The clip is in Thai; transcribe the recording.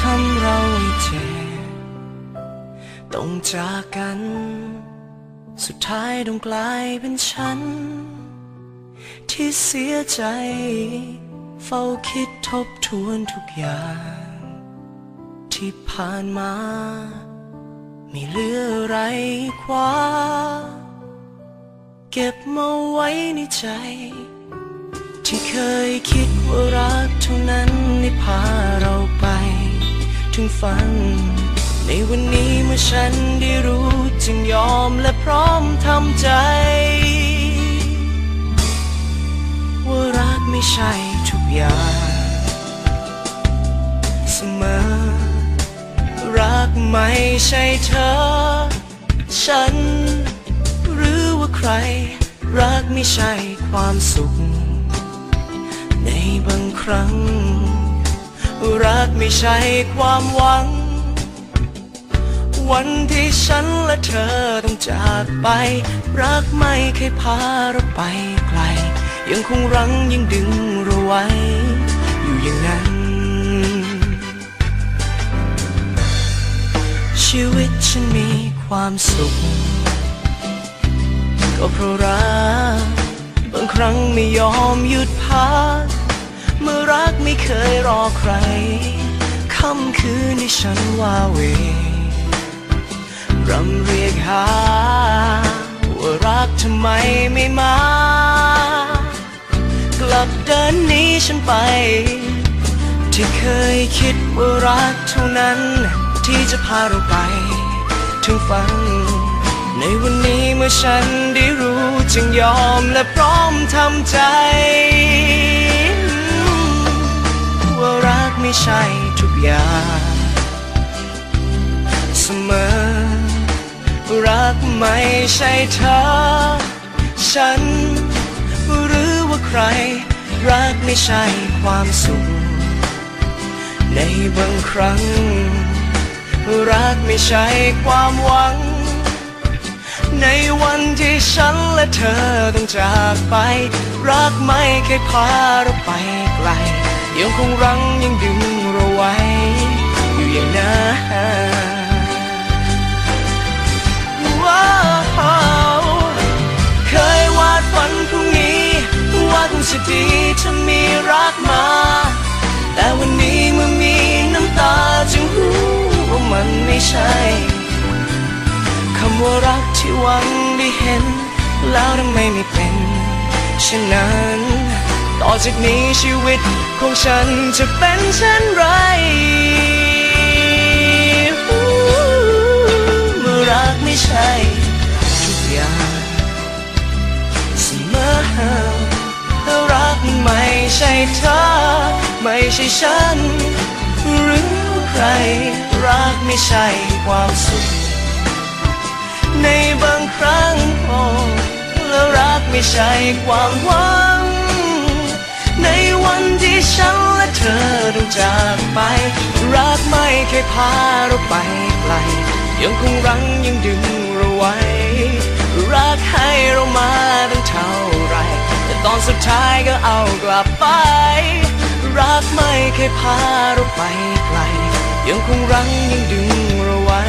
ทำเราให้เจ็บต้องจากกัน สุดท้ายต้องกลายเป็นฉัน ที่เสียใจ เฝ้าคิดทบทวนทุกอย่าง ที่ผ่านมา ไม่เหลืออะไรคว้า เก็บมาไว้ในใจ ที่เคยคิดว่ารักเท่านั้นได้พาเรา ถึงฝัน ในวันนี้เมื่อฉันได้รู้จึงยอมและพร้อมทำใจ ว่ารักไม่ใช่ทุกอย่างเสมอ รักไม่ใช่เธอ ฉัน หรือว่าใคร รักไม่ใช่ความสุข ในบางครั้ง รักไม่ใช่ความหวัง วันที่ฉันและเธอต้องจากไป รักไม่เคยพาเราไปไกล ยังคงรั้งยังดึงเราไว้ อยู่อย่างนั้น ชีวิตฉันมีความสุข ก็เพราะรัก บางครั้งไม่ยอมหยุดพักเมื่อรัก ไม่เคยรอใคร ค่ำคืนที่ฉันว่าเวรำเรียกหา ว่ารักทำไมไม่มา กลับเดินนี้ฉันไป ที่เคยคิดว่ารักเท่านั้น ที่จะพาเราไป ถึงฝัน ในวันนี้เมื่อฉันได้รู้จึงยอมและพร้อมทำใจ ไม่ใช่ทุกอย่าง เสมอ รักไม่ใช่เธอ ฉัน หรือว่าใคร รักไม่ใช่ความสุข ในบางครั้ง รักไม่ใช่ความหวัง ในวันที่ฉันและเธอต้องจากไป รักไม่เคยพาเราไปไกลยังคงรั้งยังดึง จะดีถ้ามีรักมา แต่วันนี้เมื่อมีน้ำตาจึงรู้ว่ามันไม่ใช่ คำว่ารักที่หวังได้เห็น แล้วทำไมไม่เป็นเช่นนั้นต่อจากนี้ชีวิตของฉันจะเป็นเช่นไร เธอ ไม่ใช่ฉัน หรือใครรักไม่ใช่ความสุข ในบางครั้งโอ้แล้วรักไม่ใช่ความหวัง ในวันที่ฉันและเธอต้องจากไป รักไม่เคยพาเราไปไกลยังคงรั้งยังดึงเราไว้ รักให้เรามาตั้งเท่าไร อนสุดท้ายก็เอากลับไป รักไม่เคยพาเราไปไกล ยังคงรั้งยังดึงเราไว้